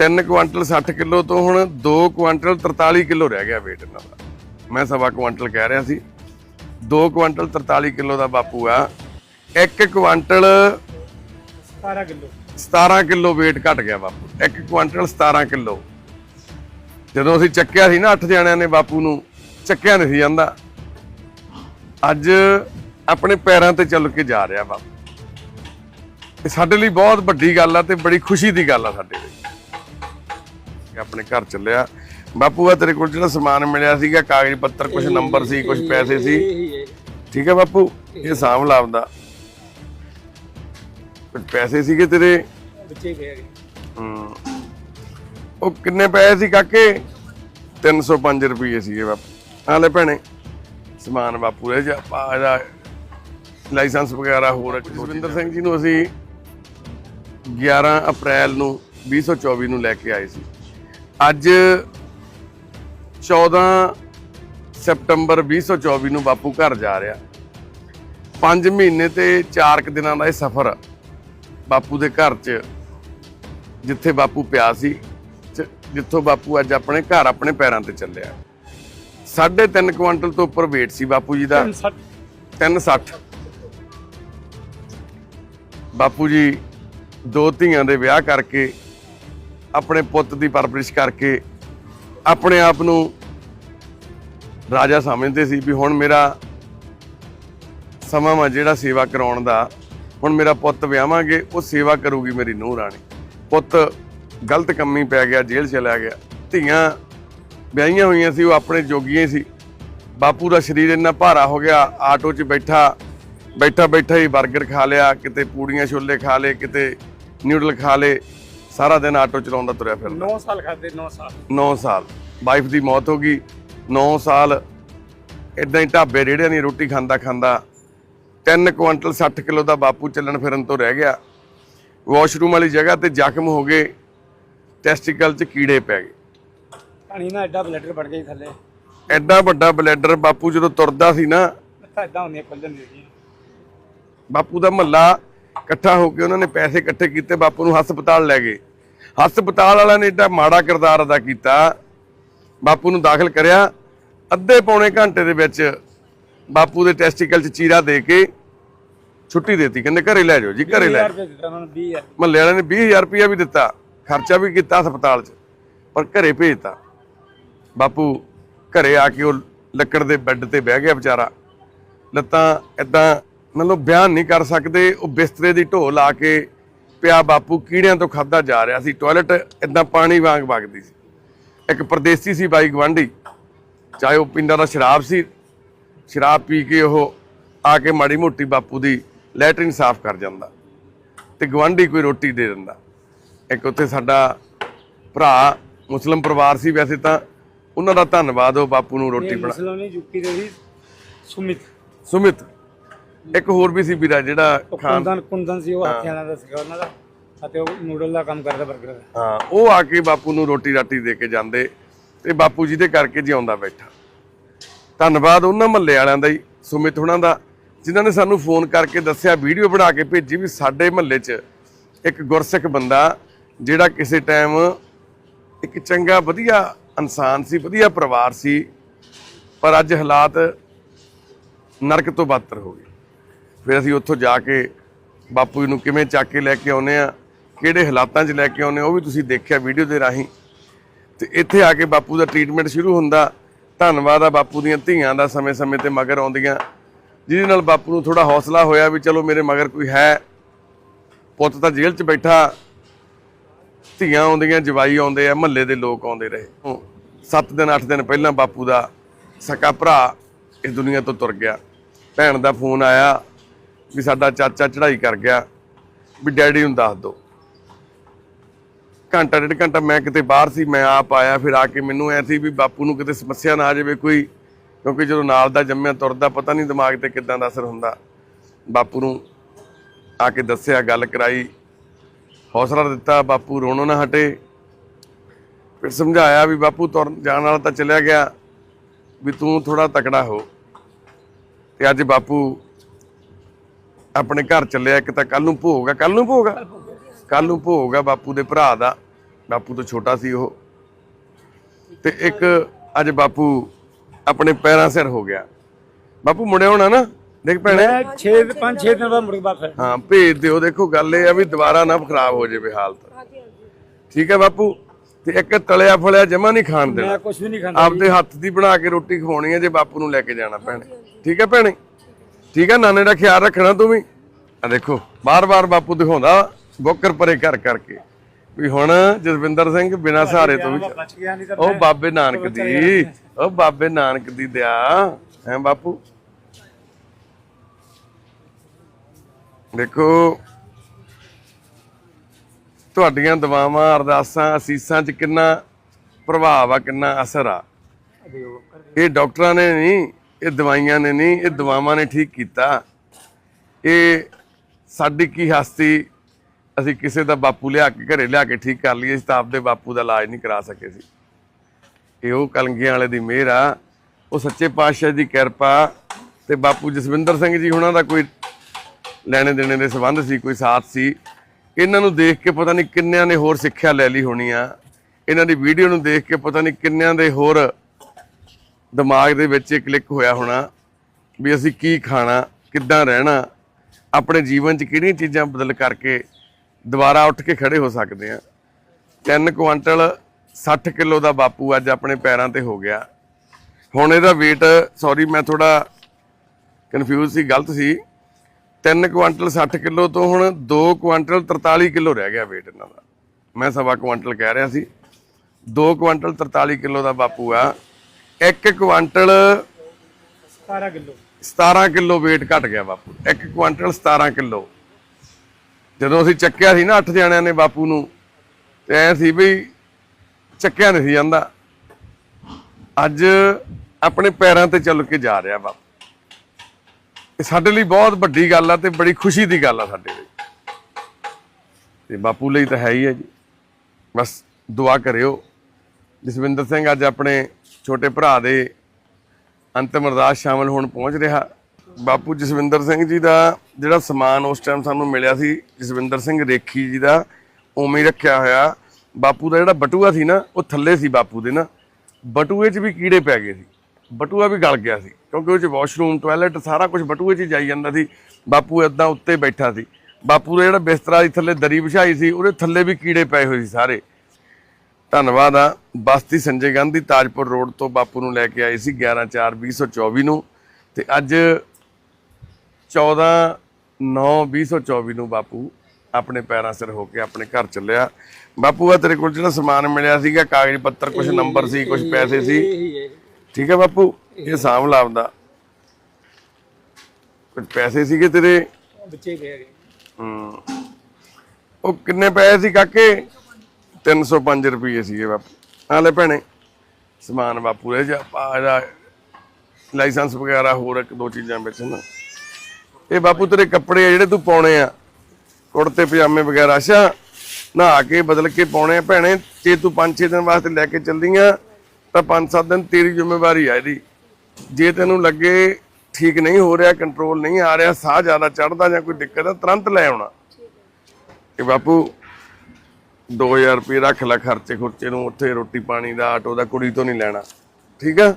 3 quintal 60 kilo ਤੋਂ ਹੁਣ 2 quintal 43 kilo ਰਹਿ ਗਿਆ weight ਇਹਨਾਂ ਦਾ। ਮੈਂ ਸਵਾ ਕੁਆਂਟਲ ਕਹਿ ਰਿਹਾ ਸੀ। 2 ਕੁਆਂਟਲ 43 ਕਿਲੋ ਦਾ ਬਾਪੂ ਆ। 1 ਕੁਆਂਟਲ 17 ਕਿਲੋ। 17 ਕਿਲੋ weight ਘਟ ਗਿਆ ਬਾਪੂ। 1 ਕੁਆਂਟਲ 17 ਕਿਲੋ। ਜਦੋਂ ਅਸੀਂ ਚੱਕਿਆ ਸੀ ਨਾ 8 ਜਣਿਆਂ ਨੇ ਬਾਪੂ ਨੂੰ ਚੱਕਿਆ ਨਹੀਂ ਸੀ ਜਾਂਦਾ। ਅੱਜ ਆਪਣੇ ਪੈਰਾਂ ਤੇ ਚੱਲ ਕੇ ਜਾ ਰਿਹਾ ਬਾਪੂ। ਇਹ ਸਾਡੇ ਲਈ ਬਹੁਤ ਵੱਡੀ ਗੱਲ ਆ ਤੇ ਬੜੀ ਖੁਸ਼ੀ ਦੀ ਗੱਲ ਆ ਸਾਡੇ ਲਈ। ਆਪਣੇ ਘਰ ਚੱਲਿਆ। ਬਾਪੂ ਆ ਤੇਰੇ ਕੋਲ ਜਿਹੜਾ ਸਮਾਨ ਮਿਲਿਆ ਸੀਗਾ ਕਾਗਜ਼ ਪੱਤਰ ਕੁਝ ਨੰਬਰ ਸੀ ਕੁਝ ਪੈਸੇ ਸੀ। ਠੀਕ ਹੈ ਬਾਪੂ? ਇਹ ਸਾਂਭ ਲਾਵਦਾ ਕੁਝ ਪੈਸੇ ਸੀਗੇ ਤੇਰੇ? ਬੱਚੇ ਗਏ ਉਹ ਕਿੰਨੇ ਪੈਸੇ ਸੀ ਕਾਕੇ? 305 ਰੁਪਏ ਸੀਗੇ ਬਾਪੂ। ਆ ਲੈ ਭੈਣੇ ਸਮਾਨ ਬਾਪੂ ਇਹ ਜਾ ਆ ਲਾਇਸੈਂਸ ਵਗੈਰਾ ਹੋਰ ਜਸਵਿੰਦਰ ਸਿੰਘ ਜੀ ਨੂੰ ਅਸੀਂ 11 ਅਪ੍ਰੈਲ ਨੂੰ 2024 ਨੂੰ ਲੈ ਕੇ ਆਏ ਸੀ। ਅੱਜ 14 ਸਪਟੰਬਰ 2024 ਨੂੰ ਬਾਪੂ ਘਰ ਜਾ ਰਿਹਾ। 5 ਮਹੀਨੇ ਤੇ 4 ਕੁ ਦਿਨਾਂ ਦਾ ਇਹ ਸਫ਼ਰ ਬਾਪੂ ਦੇ ਘਰ 'ਚ ਜਿੱਥੇ ਬਾਪੂ ਪਿਆ ਸੀ ਜਿੱਥੋਂ ਬਾਪੂ ਅੱਜ ਆਪਣੇ ਘਰ ਆਪਣੇ ਪੈਰਾਂ ਤੇ ਚੱਲਿਆ। 3.5 ਕੁਆਂਟਲ ਤੋਂ ਉੱਪਰ weight ਸੀ ਬਾਪੂ ਜੀ ਦਾ। ਤਿੰਨ ਸੱਠ। 360 ਬਾਪੂ ਜੀ ਦੋ ਧੀਆਂ ਦੇ ਵਿਆਹ ਕਰਕੇ ਆਪਣੇ ਪੁੱਤ ਦੀ ਪਰਵਰਿਸ਼ ਕਰਕੇ ਆਪਣੇ ਆਪ ਨੂੰ ਰਾਜਾ ਸਮਝਦੇ ਸੀ ਵੀ ਹੁਣ ਮੇਰਾ ਸਮਾਂ ਵਾ ਜਿਹੜਾ ਸੇਵਾ ਕਰਾਉਣ ਦਾ, ਹੁਣ ਮੇਰਾ ਪੁੱਤ ਵਿਆਹਾਂਗੇ, ਉਹ ਸੇਵਾ ਕਰੂਗੀ ਮੇਰੀ ਨੂੰਹ ਰਾਣੀ। ਪੁੱਤ ਗਲਤ ਕੰਮੀ ਪੈ ਗਿਆ, ਜੇਲ੍ਹ ਚਲਾ ਗਿਆ। ਧੀਆਂ ਵਿਆਹੀਆਂ ਹੋਈਆਂ ਸੀ, ਉਹ ਆਪਣੇ ਜੋਗੀਆਂ ਹੀ ਸੀ। ਬਾਪੂ ਦਾ ਸਰੀਰ ਇੰਨਾ ਭਾਰਾ ਹੋ ਗਿਆ, ਆਟੋ 'ਚ ਬੈਠਾ ਬੈਠਾ ਬੈਠਾ ਹੀ 버ਗਰ ਖਾ ਲਿਆ, ਕਿਤੇ ਪੂੜੀਆਂ ਛੋਲੇ ਖਾ ਲਏ, ਕਿਤੇ ਨਿਊਡਲ ਖਾ ਲਏ। ਸਾਰਾ ਦਿਨ ਆਟੋ ਚਲਾਉਂਦਾ ਤੁਰਿਆ ਫਿਰਦਾ। 9 ਸਾਲ ਖਾਦੇ 9 ਸਾਲ। 9 ਸਾਲ। ਵਾਈਫ ਦੀ ਮੌਤ ਹੋ ਗਈ। 9 ਸਾਲ ਇਦਾਂ ਹੀ ਢਾਬੇ ਰੇੜਿਆਂ ਦੀ ਰੋਟੀ ਖਾਂਦਾ ਖਾਂਦਾ 3 ਕੁਆਂਟਲ 60 ਕਿਲੋ ਦਾ ਬਾਪੂ ਚੱਲਣ ਫਿਰਨ ਤੋਂ ਰਹਿ ਗਿਆ। ਵਾਸ਼ਰੂਮ ਵਾਲੀ ਜਗ੍ਹਾ ਤੇ ਜ਼ਖਮ ਹੋ ਗਏ। ਟੈਸਟੀਕਲ 'ਚ ਕੀੜੇ ਪੈ ਗਏ। ਪਾਣੀ ਨਾਲ ਐਡਾ ਬਲੈਡਰ ਵੜ ਗਈ ਥੱਲੇ। ਐਡਾ ਵੱਡਾ ਬਲੈਡਰ ਬਾਪੂ ਜਦੋਂ ਤੁਰਦਾ ਸੀ ਨਾ ਐਡਾ ਹੁੰਦੀਆਂ ਖੁੱਲ ਜਾਂਦੀਆਂ ਸੀ ਬਾਪੂ ਦਾ ਮਹੱਲਾ ਇਕੱਠਾ ਹੋ ਕੇ ਉਹਨਾਂ ਨੇ ਪੈਸੇ ਇਕੱਠੇ ਕੀਤੇ ਬਾਪੂ ਨੂੰ ਹਸਪਤਾਲ ਲੈ ਗਏ। ਹਸਪਤਾਲ ਵਾਲਿਆਂ ਨੇ ਏਡਾ ਮਾੜਾ ਕਿਰਦਾਰ ਅਦਾ ਕੀਤਾ ਬਾਪੂ ਨੂੰ ਦਾਖਲ ਕਰਿਆ ਅੱਧੇ ਪੌਣੇ ਘੰਟੇ ਦੇ ਵਿੱਚ ਬਾਪੂ ਦੇ ਟੈਸਟੀਕਲ 'ਚ ਚੀਰਾ ਦੇ ਕੇ ਛੁੱਟੀ ਦੇਤੀ ਕਹਿੰਦੇ ਘਰੇ ਲੈ ਜਾਓ ਜੀ ਘਰੇ ਲੈ 20000 ਰੁਪਏ ਦਿੱਤਾ ਉਹਨਾਂ ਨੂੰ 20000 ਮਹੱਲੇ ਵਾਲਿਆਂ ਨੇ 20000 ਰੁਪਇਆ ਵੀ ਦਿੱਤਾ ਖਰਚਾ ਵੀ ਕੀਤਾ ਹਸਪਤਾਲ 'ਚ ਪਰ ਘਰੇ ਭੇਜਤਾ। ਬਾਪੂ ਘਰੇ ਆ ਕੇ ਉਹ ਲੱਕੜ ਦੇ ਬੈੱਡ ਤੇ ਬਹਿ ਗਿਆ ਵਿਚਾਰਾ। ਲੱਤਾਂ ਇਦਾਂ ਮਤਲਬ ਬਿਆਨ ਨਹੀਂ ਕਰ ਸਕਦੇ ਉਹ ਬਿਸਤਰੇ ਦੀ ਢੋ ਲਾ ਕੇ ਪਿਆ ਬਾਪੂ ਕੀੜਿਆਂ ਤੋਂ ਖਾਦਾ ਜਾ ਰਿਹਾ ਸੀ। ਟਾਇਲਟ ਇਦਾਂ ਪਾਣੀ ਵਾਂਗ ਵਗਦੀ ਸੀ। ਇੱਕ ਪਰਦੇਸੀ ਸੀ ਬਾਈ ਗਵਾਂਢੀ ਚਾਹੇ ਉਹ ਪਿੰਡਾਂ ਦਾ ਸ਼ਰਾਬ ਸੀ ਸ਼ਰਾਬ ਪੀ ਕੇ ਉਹ ਆ ਕੇ ਮਾੜੀ ਮੋਟੀ ਬਾਪੂ ਦੀ ਲੈਟਰਿਨ ਸਾਫ਼ ਕਰ ਜਾਂਦਾ ਤੇ ਗਵਾਂਢੀ ਕੋਈ ਰੋਟੀ ਦੇ ਦਿੰਦਾ। ਇੱਕ ਉੱਥੇ ਸਾਡਾ ਭਰਾ ਮੁਸਲਮ ਪਰਿਵਾਰ ਸੀ ਵੈਸੇ ਤਾਂ ਉਹਨਾਂ ਦਾ ਧੰਨਵਾਦ ਉਹ ਬਾਪੂ ਨੂੰ ਰੋਟੀ ਬਣਾ ਮੁਸਲਮਾਨ ਨੇ ਯੂਪੀ ਦੇ ਸੀ। ਸੁਮਿਤ। ਸੁਮਿਤ। ਇੱਕ ਹੋਰ ਵੀ ਸੀ ਵੀਰਾ ਜਿਹੜਾ ਖਾਨ ਕੁੰਦਨ ਕੁੰਦਨ ਸੀ ਉਹ ਹੱਥਿਆਂ ਦਾ ਸੀਗਾ ਉਹਨਾਂ ਦਾ ਅਤੇ ਉਹ ਨੂਡਲ ਦਾ ਕੰਮ ਕਰਦਾ 버ਗਰ ਦਾ। ਹਾਂ ਉਹ ਆ ਕੇ ਬਾਪੂ ਨੂੰ ਰੋਟੀ ਰਾਟੀ ਦੇ ਕੇ ਜਾਂਦੇ ਤੇ ਬਾਪੂ ਜੀ ਦੇ ਕਰਕੇ ਜਿਉਂਦਾ ਬੈਠਾ। ਧੰਨਵਾਦ ਉਹਨਾਂ ਮਹੱਲੇ ਵਾਲਿਆਂ ਦਾ ਹੀ ਸੁਮਿਤ ਹੁਣਾਂ ਦਾ ਜਿਨ੍ਹਾਂ ਨੇ ਸਾਨੂੰ ਫੋਨ ਕਰਕੇ ਦੱਸਿਆ ਵੀਡੀਓ ਬਣਾ ਕੇ ਭੇਜੀ ਵੀ ਸਾਡੇ ਮਹੱਲੇ 'ਚ ਇੱਕ ਗੁਰਸਿੱਖ ਬੰਦਾ ਜਿਹੜਾ ਕਿਸੇ ਟਾਈਮ ਇੱਕ ਚੰਗਾ ਵਧੀਆ ਇਨਸਾਨ ਸੀ ਵਧੀਆ ਪਰਿਵਾਰ ਸੀ ਪਰ ਅੱਜ ਹਾਲਾਤ ਨਰਕ ਤੋਂ ਬਦਤਰ ਹੋ ਗਏ। ਫਿਰ ਅਸੀਂ ਉੱਥੋਂ ਜਾ ਕੇ ਬਾਪੂ ਜੀ ਨੂੰ ਕਿਵੇਂ ਚੱਕ ਕੇ ਲੈ ਕੇ ਆਉਨੇ ਆ ਕਿਹੜੇ ਹਾਲਾਤਾਂ 'ਚ ਲੈ ਕੇ ਆਉਨੇ ਉਹ ਵੀ ਤੁਸੀਂ ਦੇਖਿਆ ਵੀਡੀਓ ਦੇ ਰਾਹੀਂ। ਤੇ ਇੱਥੇ ਆ ਕੇ ਬਾਪੂ ਦਾ ਟ੍ਰੀਟਮੈਂਟ ਸ਼ੁਰੂ ਹੁੰਦਾ, ਧੰਨਵਾਦ ਆ ਬਾਪੂ ਦੀਆਂ ਧੀਆਂ ਦਾ ਸਮੇਂ-ਸਮੇਂ ਤੇ ਮਗਰ ਆਉਂਦੀਆਂ। ਜਿਹਦੇ ਨਾਲ ਬਾਪੂ ਨੂੰ ਥੋੜਾ ਹੌਸਲਾ ਹੋਇਆ ਵੀ ਚਲੋ ਮੇਰੇ ਮਗਰ ਕੋਈ ਹੈ। ਪੁੱਤ ਤਾਂ ਜੇਲ੍ਹ 'ਚ ਬੈਠਾ। ਧੀਆਂ ਆਉਂਦੀਆਂ, ਜਵਾਈ ਆਉਂਦੇ ਆ, ਮਹੱਲੇ ਦੇ ਲੋਕ ਆਉਂਦੇ ਰਹੇ। 7 ਦਿਨ 8 ਦਿਨ ਪਹਿਲਾਂ ਬਾਪੂ ਦਾ ਸਕਾ ਭਰਾ ਇਸ ਦੁਨੀਆ ਤੋਂ ਤੁਰ ਗਿਆ। ਭੈਣ ਦਾ ਫੋਨ ਆਇਆ। ਵੀ ਸਾਡਾ ਚਾਚਾ ਚੜ੍ਹਾਈ ਕਰ ਗਿਆ, ਵੀ ਡੈਡੀ ਨੂੰ ਦੱਸ ਦਿਓ ਘੰਟਾ ਡੇਢ ਘੰਟਾ ਮੈਂ ਕਿਤੇ ਬਾਹਰ ਸੀ, ਮੈਂ ਆਪ ਆਇਆ, ਫਿਰ ਆ ਕੇ ਮੈਨੂੰ ਐ ਸੀ ਵੀ ਬਾਪੂ ਨੂੰ ਕਿਤੇ ਸਮੱਸਿਆ ਨਾ ਆ ਜਾਵੇ ਕੋਈ, ਕਿਉਂਕਿ ਜਦੋਂ ਨਾਲ ਦਾ ਜੰਮਿਆ, ਤੁਰਦਾ ਪਤਾ ਨਹੀਂ ਦਿਮਾਗ ਤੇ ਕਿਦਾਂ ਦਾ ਅਸਰ ਹੁੰਦਾ। ਬਾਪੂ ਨੂੰ ਆ ਕੇ ਦੱਸਿਆ, ਗੱਲ ਕਰਾਈ, ਹੌਸਲਾ ਦਿੱਤਾ, ਬਾਪੂ ਰੋਣੋਂ ਨਾ ਹਟੇ। ਫਿਰ ਸਮਝਾਇਆ ਵੀ ਬਾਪੂ ਤੁਰ ਜਾਣ ਵਾਲਾ ਤਾਂ ਚਲਿਆ ਗਿਆ, ਵੀ ਤੂੰ ਥੋੜਾ ਤਕੜਾ ਹੋ। ਤੇ ਅੱਜ ਬਾਪੂ ਆਪਣੇ ਘਰ ਚੱਲਿਆ ਇੱਕ ਤਾਂ ਕੱਲ ਨੂੰ ਭੋਗ ਆ ਕੱਲ ਨੂੰ ਭੋਗ ਆ? ਕੱਲ ਨੂੰ ਭੋਗ ਆ ਬਾਪੂ ਦੇ ਭਰਾ ਦਾ ਬਾਪੂ ਤੋਂ ਛੋਟਾ ਸੀ ਉਹ। ਤੇ ਇੱਕ ਅੱਜ ਬਾਪੂ ਆਪਣੇ ਪੈਰਾਂ ਸਿਰ ਹੋ ਗਿਆ। ਬਾਪੂ ਮੁੜਿਆ ਹੋਣਾ ਨਾ? ਦੇਖ ਭੈਣੇ। ਮੈਂ 6 5 6 ਦਿਨ ਬਾਅਦ ਮੁੜ ਕੇ ਵਾਪਸ। ਹਾਂ ਭੇਜ ਦਿਓ ਦੇਖੋ ਗੱਲ ਇਹ ਆ ਵੀ ਦੁਬਾਰਾ ਨਾ ਖਰਾਬ ਹੋ ਜਾਵੇ ਹਾਲਤ। ਠੀਕ ਹੈ ਬਾਪੂ? ਤੇ ਇੱਕ ਤਲਿਆ ਫਲਿਆ ਜਮਾ ਨਹੀਂ ਖਾਣ ਦੇਣਾ। ਮੈਂ ਕੁਝ ਵੀ ਨਹੀਂ ਖਾਂਦਾ ਆਪਦੇ ਹੱਥ ਦੀ ਬਣਾ ਕੇ ਰੋਟੀ ਖਵਾਉਣੀ ਹੈ ਜੇ ਬਾਪੂ ਨੂੰ ਲੈ ਕੇ ਜਾਣਾ ਭੈਣੇ। ਠੀਕ ਹੈ ਭੈਣੇ? ਠੀਕ ਹੈ ਨਾਨੇ ਦਾ ਖਿਆਲ ਰੱਖਣਾ ਤੂੰ ਵੀ। ਆ ਦੇਖੋ ਬਾਰ-ਬਾਰ ਬਾਪੂ ਦਿਖਾਉਂਦਾ ਬੋਕਰ ਪਰੇ ਕਰ ਕਰਕੇ। ਵੀ ਹੁਣ ਜਸਵਿੰਦਰ ਸਿੰਘ ਬਿਨਾਂ ਸਹਾਰੇ ਤੋਂ ਵੀ ਉਹ ਬਾਬੇ ਨਾਨਕ ਦੀ ਉਹ ਬਾਬੇ ਨਾਨਕ ਦੀ ਦਇਆ ਹੈ ਬਾਪੂ? ਦੇਖੋ ਤੁਹਾਡੀਆਂ ਦੁਆਵਾਂ ਅਰਦਾਸਾਂ ਅਸੀਸਾਂ 'ਚ ਕਿੰਨਾ ਪ੍ਰਭਾਵ ਆ ਕਿੰਨਾ ਅਸਰ ਆ। ਇਹ ਡਾਕਟਰਾਂ ਨੇ ਨਹੀਂ ਇਹ ਦਵਾਈਆਂ ਨੇ ਨਹੀਂ, ਇਹ ਦਵਾਵਾਂ ਨੇ ਠੀਕ ਕੀਤਾ। ਇਹ ਸਾਡੀ ਕੀ ਹਸਤੀ, ਅਸੀਂ ਕਿਸੇ ਦਾ ਬਾਪੂ ਲਿਆ ਕੇ, ਘਰੇ ਲਿਆ ਕੇ ਠੀਕ ਕਰ ਲਈਏ, ਅਸੀਂ ਤਾਂ ਆਪਦੇ ਬਾਪੂ ਦਾ ਇਲਾਜ ਨਹੀਂ ਕਰਾ ਸਕੇ ਸੀ। ਇਹ ਉਹ ਕਲੰਗੀਆਂ ਵਾਲੇ ਦੀ ਮਿਹਰ ਆ, ਉਹ ਸੱਚੇ ਪਾਤਸ਼ਾਹ ਦੀ ਕਿਰਪਾ ਤੇ ਬਾਪੂ ਜਸਵਿੰਦਰ ਸਿੰਘ ਜੀ ਉਹਨਾਂ ਦਾ ਕੋਈ ਲੈਣੇ ਦੇਣੇ ਦੇ ਸੰਬੰਧ ਸੀ, ਕੋਈ ਸਾਥ ਸੀ। ਇਹਨਾਂ ਨੂੰ ਦੇਖ ਕੇ ਪਤਾ ਨਹੀਂ ਕਿੰਨਿਆਂ ਨੇ ਹੋਰ ਸਿੱਖਿਆ ਲੈ ਲਈ ਹੋਣੀ ਆ। ਇਹਨਾਂ ਦੀ ਵੀਡੀਓ ਨੂੰ ਦੇਖ ਕੇ ਪਤਾ ਨਹੀਂ ਕਿੰਨਿਆਂ ਦੇ ਹੋਰ ਦਿਮਾਗ ਦੇ ਵਿੱਚ ਇਹ ਕਲਿੱਕ ਹੋਇਆ ਹੋਣਾ ਵੀ ਅਸੀਂ ਕੀ ਖਾਣਾ, ਕਿੱਦਾਂ ਰਹਿਣਾ, ਆਪਣੇ ਜੀਵਨ 'ਚ ਕਿਹੜੀਆਂ ਚੀਜ਼ਾਂ ਬਦਲ ਕਰਕੇ ਦੁਬਾਰਾ ਉੱਠ ਕੇ ਖੜੇ ਹੋ ਸਕਦੇ ਆ 3 ਕੁਆਂਟਲ 60 ਕਿਲੋ ਦਾ ਬਾਪੂ ਅੱਜ ਆਪਣੇ ਪੈਰਾਂ ਤੇ ਹੋ ਗਿਆ। ਹੁਣ ਇਹਦਾ weight ਸੌਰੀ ਮੈਂ ਥੋੜਾ ਕਨਫਿਊਜ਼ ਸੀ, ਗਲਤ ਸੀ। 3 ਕੁਆਂਟਲ 60 ਕਿਲੋ ਤੋਂ ਹੁਣ 2 ਕੁਆਂਟਲ 43 ਕਿਲੋ ਰਹਿ ਗਿਆ weight ਇਹਨਾਂ ਦਾ। ਮੈਂ ਸਵਾ ਕੁਆਂਟਲ ਕਹਿ ਰਿਹਾ ਸੀ। 2 ਕੁਆਂਟਲ 43 ਕਿਲੋ ਦਾ ਬਾਪੂ ਆ। 1 ਕੁਆਂਟਲ 17 ਕਿਲੋ। 17 ਕਿਲੋ weight ਘਟ ਗਿਆ ਬਾਪੂ। 1 ਕੁਆਂਟਲ 17 ਕਿਲੋ। ਜਦੋਂ ਅਸੀਂ ਚੱਕਿਆ ਸੀ ਨਾ ਅੱਠ ਜਣਿਆਂ ਨੇ ਬਾਪੂ ਨੂੰ ਤੇ ਐ ਸੀ ਵੀ ਚੱਕਿਆ ਨਹੀਂ ਸੀ ਜਾਂਦਾ। ਅੱਜ ਆਪਣੇ ਪੈਰਾਂ ਤੇ ਚੱਲ ਕੇ ਜਾ ਰਿਹਾ ਬਾਪੂ। ਇਹ ਸਾਡੇ ਲਈ ਬਹੁਤ ਵੱਡੀ ਗੱਲ ਆ ਤੇ ਬੜੀ ਖੁਸ਼ੀ ਦੀ ਗੱਲ ਆ ਸਾਡੇ ਲਈ। ਤੇ ਬਾਪੂ ਲਈ ਤਾਂ ਹੈ ਹੀ ਹੈ ਜੀ। ਬਸ ਦੁਆ ਕਰਿਓ। ਜਸਵਿੰਦਰ ਸਿੰਘ ਅੱਜ ਆਪਣੇ ਛੋਟੇ ਭਰਾ ਦੇ ਅੰਤਮ ਅਰਦਾਸ ਸ਼ਾਮਲ ਹੋਣ ਪਹੁੰਚ ਰਿਹਾ। ਬਾਪੂ ਜਸਵਿੰਦਰ ਸਿੰਘ ਜੀ ਦਾ ਜਿਹੜਾ ਸਮਾਨ ਉਸ ਟਾਈਮ ਸਾਨੂੰ ਮਿਲਿਆ ਸੀ, ਜਸਵਿੰਦਰ ਸਿੰਘ ਰੇਖੀ ਜੀ ਦਾ, ਉਵੇਂ ਰੱਖਿਆ ਹੋਇਆ। ਬਾਪੂ ਦਾ ਜਿਹੜਾ ਬਟੂਆ ਸੀ ਨਾ, ਉਹ ਥੱਲੇ ਸੀ ਬਾਪੂ ਦੇ ਨਾ। ਬਟੂਏ 'ਚ ਵੀ ਕੀੜੇ ਪੈ ਗਏ ਸੀ। ਬਟੂਆ ਵੀ ਗਲ ਗਿਆ ਸੀ, ਕਿਉਂਕਿ ਉਹ 'ਚ ਵਾਸ਼ਰੂਮ ਟਾਇਲਟ ਸਾਰਾ ਕੁਝ ਬਟੂਏ 'ਚ ਜਾਈ ਜਾਂਦਾ ਸੀ। ਬਾਪੂ ਏਦਾਂ ਉੱਤੇ ਬੈਠਾ ਸੀ। ਬਾਪੂ ਦਾ ਜਿਹੜਾ ਬਿਸਤਰਾ ਸੀ, ਥੱਲੇ ਦਰੀ ਵਿਛਾਈ ਸੀ, ਉਹਦੇ ਥੱਲੇ ਵੀ ਕੀੜੇ ਪਏ ਹੋਏ ਸੀ ਸਾਰੇ। ਧੰਨਵਾਦ ਆ। ਬਸਤੀ ਸੰਜੇ ਗਾਂਧੀ ਤਾਜਪੁਰ ਰੋਡ ਤੋਂ ਬਾਪੂ ਨੂੰ ਲੈ ਕੇ ਆਏ ਸੀ 11/4/2024 ਨੂੰ। ਤੇ ਅੱਜ 14/9/2024 ਨੂੰ ਬਾਪੂ ਆਪਣੇ ਪੈਰਾਂ ਸਿਰ ਹੋ ਕੇ ਆਪਣੇ ਘਰ ਚੱਲਿਆ। ਬਾਪੂ ਆ ਤੇਰੇ ਕੋਲ ਜਿਹੜਾ ਸਮਾਨ ਮਿਲਿਆ ਸੀਗਾ ਕਾਗਜ਼ ਪੱਤਰ ਕੁਝ ਨੰਬਰ ਸੀ ਕੁਝ ਪੈਸੇ ਸੀ। ਠੀਕ ਹੈ ਬਾਪੂ? ਇਹ। ਸਾਂਭ ਲਾਵਦਾ ਕੁਝ ਪੈਸੇ ਸੀਗੇ ਤੇਰੇ? ਬੱਚੇ ਗਏ ਹਮ। ਉਹ ਕਿੰਨੇ ਪੈਸੇ ਸੀ ਕਾਕੇ? 305 ਰੁਪਏ ਸੀਗੇ ਬਾਪੂ। ਆ ਲੈ ਭੈਣੇ ਸਮਾਨ ਬਾਪੂ ਇਹ ਜਾ ਇਹਦਾ ਲਾਇਸੈਂਸ ਵਗੈਰਾ ਹੋਰ ਇੱਕ ਦੋ ਚੀਜ਼ਾਂ ਵਿੱਚ ਨਾ। ਇਹ ਬਾਪੂ ਤੇਰੇ ਕੱਪੜੇ ਆ ਜਿਹੜੇ ਤੂੰ ਪਾਉਣੇ ਆ ਕੁੜਤੇ ਪਜਾਮੇ ਵਗੈਰਾ। ਅੱਛਾ ਨਹਾ ਕੇ ਬਦਲ ਕੇ ਪਾਉਣੇ ਆ। ਭੈਣੇ ਜੇ ਤੂੰ 5-6 ਦਿਨ ਵਾਸਤੇ ਲੈ ਕੇ ਚੱਲੀਆਂ ਤਾਂ 5-7 ਦਿਨ ਤੇਰੀ ਜ਼ਿੰਮੇਵਾਰੀ ਆ ਇਹਦੀ। ਜੇ ਤੈਨੂੰ ਲੱਗੇ ਠੀਕ ਨਹੀਂ ਹੋ ਰਿਹਾ ਕੰਟਰੋਲ ਨਹੀਂ ਆ ਰਿਹਾ ਸਾਹ ਜ਼ਿਆਦਾ ਚੜਦਾ ਜਾਂ ਕੋਈ ਦਿੱਕਤ ਆ ਤੁਰੰਤ ਲੈ ਆਉਣਾ। ਇਹ ਬਾਪੂ 2000 ਰੁਪਏ ਰੱਖ ਲੈ ਖਰਚੇ ਖੁਰਚੇ ਨੂੰ, ਉੱਥੇ ਰੋਟੀ ਪਾਣੀ ਦਾ, ਆਟੋ ਦਾ, ਕੁੜੀ ਤੋਂ ਨਹੀਂ ਲੈਣਾ। ਠੀਕ ਆ?